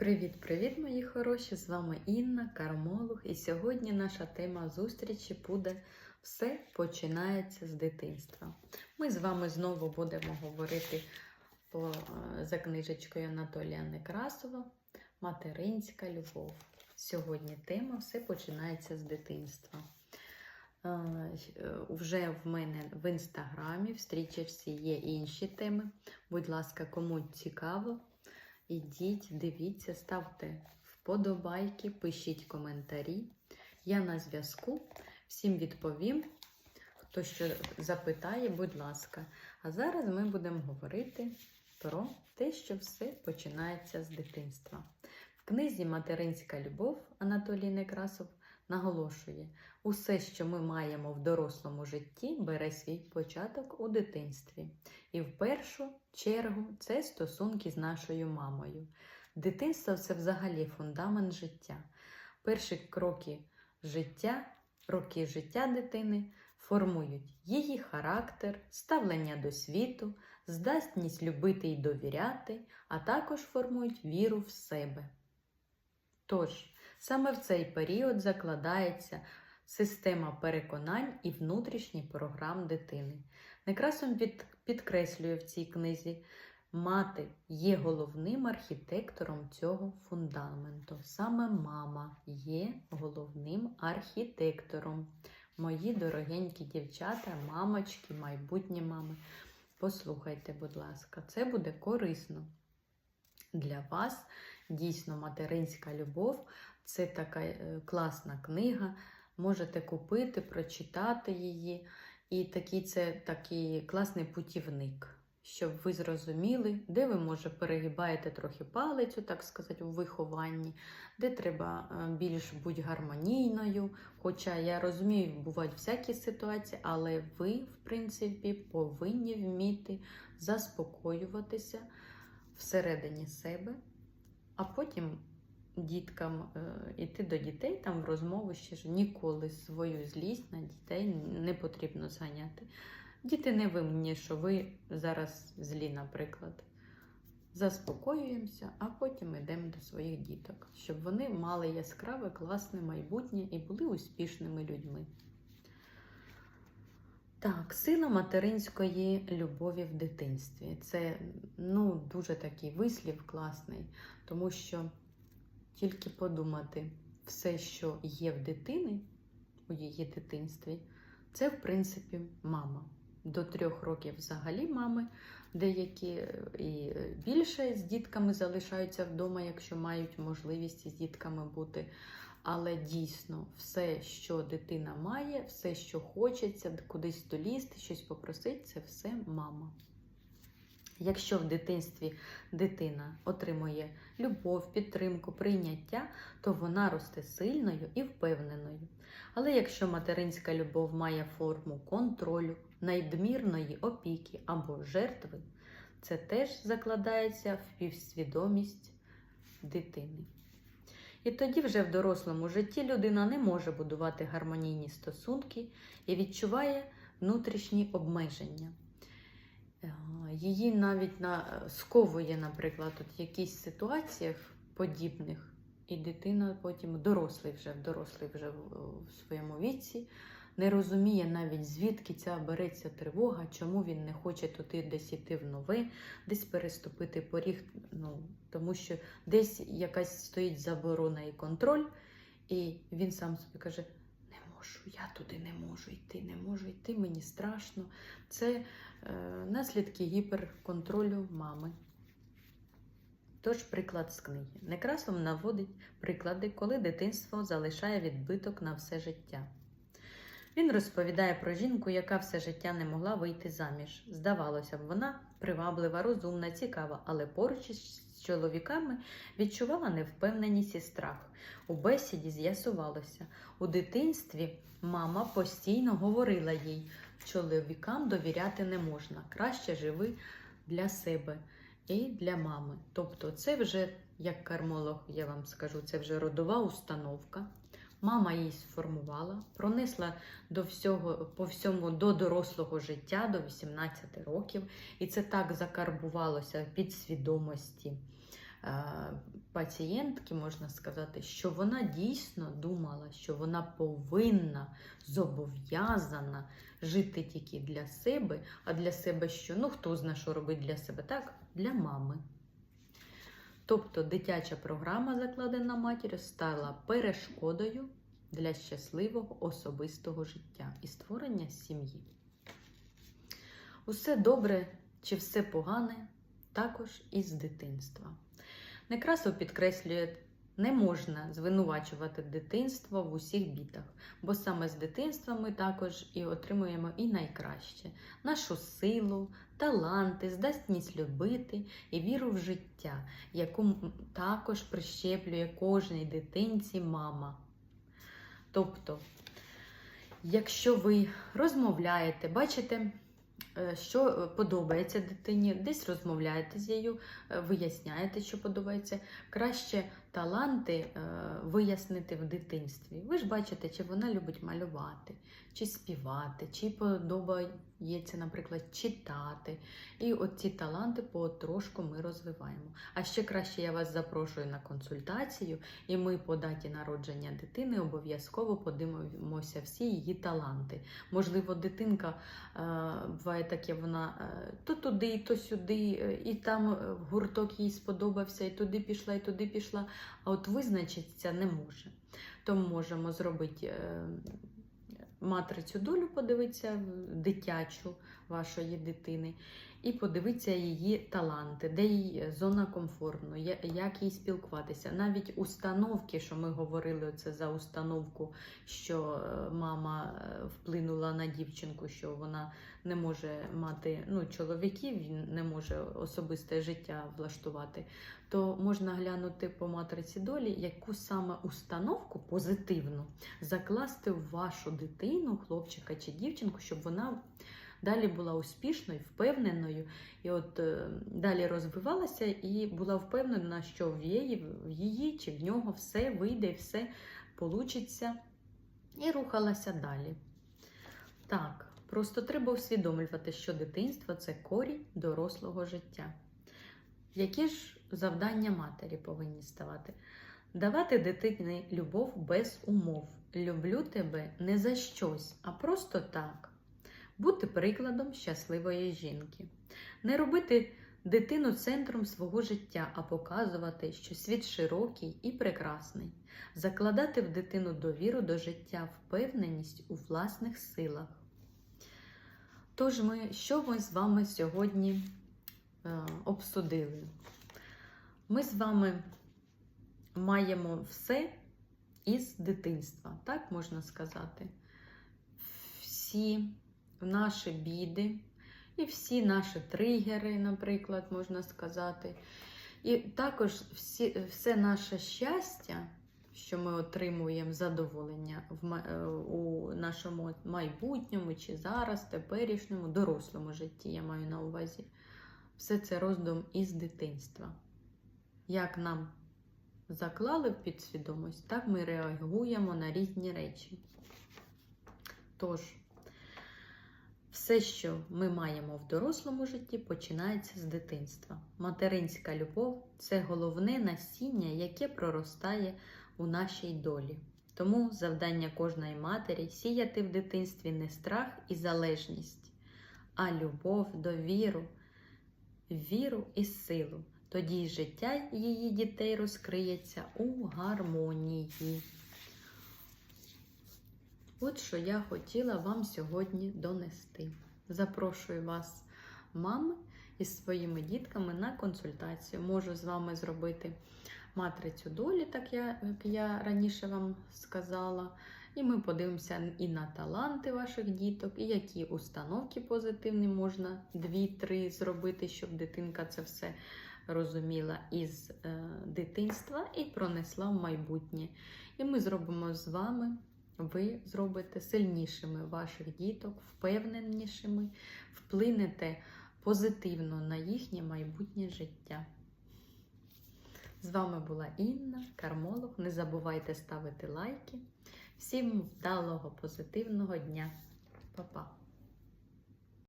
Привіт-привіт, мої хороші! З вами Інна, кармолог, і сьогодні наша тема зустрічі буде Все починається з дитинства. Ми з вами знову будемо говорити е, за книжечкою Анатолія Некрасова Материнська любов. Сьогодні тема Все починається з дитинства. Е, е, Вже в мене в інстаграмі, в стрічечці є інші теми. Будь ласка, кому цікаво, Ідіть, дивіться, ставте вподобайки, пишіть коментарі. Я на зв'язку. Всім відповім. Хто що запитає, будь ласка. А зараз ми будемо говорити про те, що все починається з дитинства. В книзі Материнська любов Анатолій Некрасов наголошує, усе, що ми маємо в дорослому житті, бере свій початок у дитинстві. І в першу чергу це стосунки з нашою мамою. Дитинство це взагалі фундамент життя. Перші кроки життя, роки життя дитини формують її характер, ставлення до світу, здатність любити і довіряти, а також формують віру в себе. Тож, саме в цей період закладається система переконань і внутрішній програм дитини. Некрасом під, підкреслює в цій книзі, мати є головним архітектором цього фундаменту. Саме мама є головним архітектором. Мої дорогенькі дівчата, мамочки, майбутні мами. Послухайте, будь ласка, це буде корисно для вас. Дійсно, материнська любов це така е, класна книга. Можете купити, прочитати її. І такий це такий класний путівник, щоб ви зрозуміли, де ви, може, перегибаєте трохи палицю, так сказати, у вихованні, де треба е, більш бути гармонійною. Хоча я розумію, бувають всякі ситуації, але ви, в принципі, повинні вміти заспокоюватися всередині себе, а потім діткам е, іти до дітей там в розмову ще ж ніколи свою злість на дітей не потрібно зганяти. Діти не винні, що ви зараз злі, наприклад. Заспокоюємося, а потім йдемо до своїх діток, щоб вони мали яскраве, класне майбутнє і були успішними людьми. Так, сила материнської любові в дитинстві. Це ну, дуже такий вислів класний, тому що тільки подумати, все, що є в дитини у її дитинстві, це, в принципі, мама. До трьох років взагалі мами, деякі е, і більше з дітками залишаються вдома, якщо мають можливість з дітками бути. Але дійсно, все, що дитина має, все, що хочеться, кудись долізти, щось попросити, це все мама. Якщо в дитинстві дитина отримує любов, підтримку, прийняття, то вона росте сильною і впевненою. Але якщо материнська любов має форму контролю, надмірної опіки або жертви, це теж закладається в півсвідомість дитини. І тоді вже в дорослому житті людина не може будувати гармонійні стосунки і відчуває внутрішні обмеження. Е, Її навіть на, сковує, наприклад, от в якихось ситуаціях подібних, і дитина потім дорослий вже, дорослий вже в, в своєму віці, не розуміє навіть звідки ця береться тривога, чому він не хоче туди десь іти в нове, десь переступити поріг, ну, тому що десь якась стоїть заборона і контроль, і він сам собі каже: можу, я туди не можу йти, не можу йти, мені страшно. Це е, наслідки гіперконтролю мами. Тож приклад з книги. Некрасов наводить приклади, коли дитинство залишає відбиток на все життя. Він розповідає про жінку, яка все життя не могла вийти заміж. Здавалося б, вона приваблива, розумна, цікава, але поруч із чоловіками відчувала невпевненість і страх. У бесіді з'ясувалося, у дитинстві мама постійно говорила їй, чоловікам довіряти не можна, краще живи для себе і для мами. Тобто, це вже, як кармолог, я вам скажу, це вже родова установка. Мама її сформувала, пронесла до всього, по всьому до дорослого життя, до 18 років, і це так закарбувалося в підсвідомості е, пацієнтки, можна сказати, що вона дійсно думала, що вона повинна, зобов'язана жити тільки для себе, а для себе що? Ну, хто знає, що робить для себе, так? Для мами. Тобто дитяча програма, закладена матір'ю, стала перешкодою для щасливого особистого життя і створення сім'ї. Усе добре чи все погане також із дитинства. Некрасов підкреслює, не можна звинувачувати дитинство в усіх бідах, бо саме з дитинства ми також і отримуємо і найкраще нашу силу, таланти, здатність любити і віру в життя, яку також прищеплює кожній дитинці мама. Тобто, якщо ви розмовляєте, бачите, що е, подобається дитині, десь розмовляєте з нею, е, виясняєте, що подобається, краще таланти е, вияснити в дитинстві. Ви ж бачите, чи вона любить малювати, чи співати, чи подобається, наприклад, читати. І от ці таланти потрошку ми розвиваємо. А ще краще я вас запрошую на консультацію, і ми по даті народження дитини обов'язково подивимося всі її таланти. Можливо, дитинка е, буває таке, вона е, то туди, то сюди, е, і там е, гурток їй сподобався, і туди пішла, і туди пішла. А от визначитися не може. Тому можемо зробити матрицю долю, подивитися дитячу вашої дитини, і подивитися її таланти, де їй зона комфорту, я- як їй спілкуватися. Навіть установки, що ми говорили це за установку, що е, мама е, вплинула на дівчинку, що вона не може мати ну, чоловіків, він не може особисте життя влаштувати, то можна глянути по матриці долі, яку саме установку позитивну закласти в вашу дитину, хлопчика чи дівчинку, щоб вона далі була успішною, впевненою, і от е, далі розвивалася і була впевнена, що в її, в її чи в нього все вийде, все получиться, і рухалася далі. Так, просто треба усвідомлювати, що дитинство це корінь дорослого життя. Які ж завдання матері повинні ставати? Давати дитині любов без умов. Люблю тебе не за щось, а просто так. Бути прикладом щасливої жінки. Не робити дитину центром свого життя, а показувати, що світ широкий і прекрасний. Закладати в дитину довіру до життя, впевненість у власних силах. Тож, ми, що ми з вами сьогодні обсудили? Ми з вами маємо все із дитинства, так можна сказати. Всі наші біди і всі наші тригери, наприклад, можна сказати. І також всі, все наше щастя, що ми отримуємо задоволення в, е, у нашому майбутньому чи зараз, теперішньому, дорослому житті, я маю на увазі. Все це роздум із дитинства. Як нам заклали в підсвідомість, так ми реагуємо на різні речі. Тож, все, що ми маємо в дорослому житті, починається з дитинства. Материнська любов це головне насіння, яке проростає у нашій долі. Тому завдання кожної матері сіяти в дитинстві не страх і залежність, а любов, довіру, віру і силу. Тоді й життя її дітей розкриється у гармонії. От що я хотіла вам сьогодні донести. Запрошую вас, мами, із своїми дітками на консультацію. Можу з вами зробити матрицю долі, так як я раніше вам сказала. І ми подивимося і на таланти ваших діток, і які установки позитивні можна дві-три зробити, щоб дитинка це все розуміла із е, дитинства і пронесла в майбутнє. І ми зробимо з вами ви зробите сильнішими ваших діток, впевненішими, вплинете позитивно на їхнє майбутнє життя. З вами була Інна, кармолог. Не забувайте ставити лайки. Всім вдалого, позитивного дня. Па-па!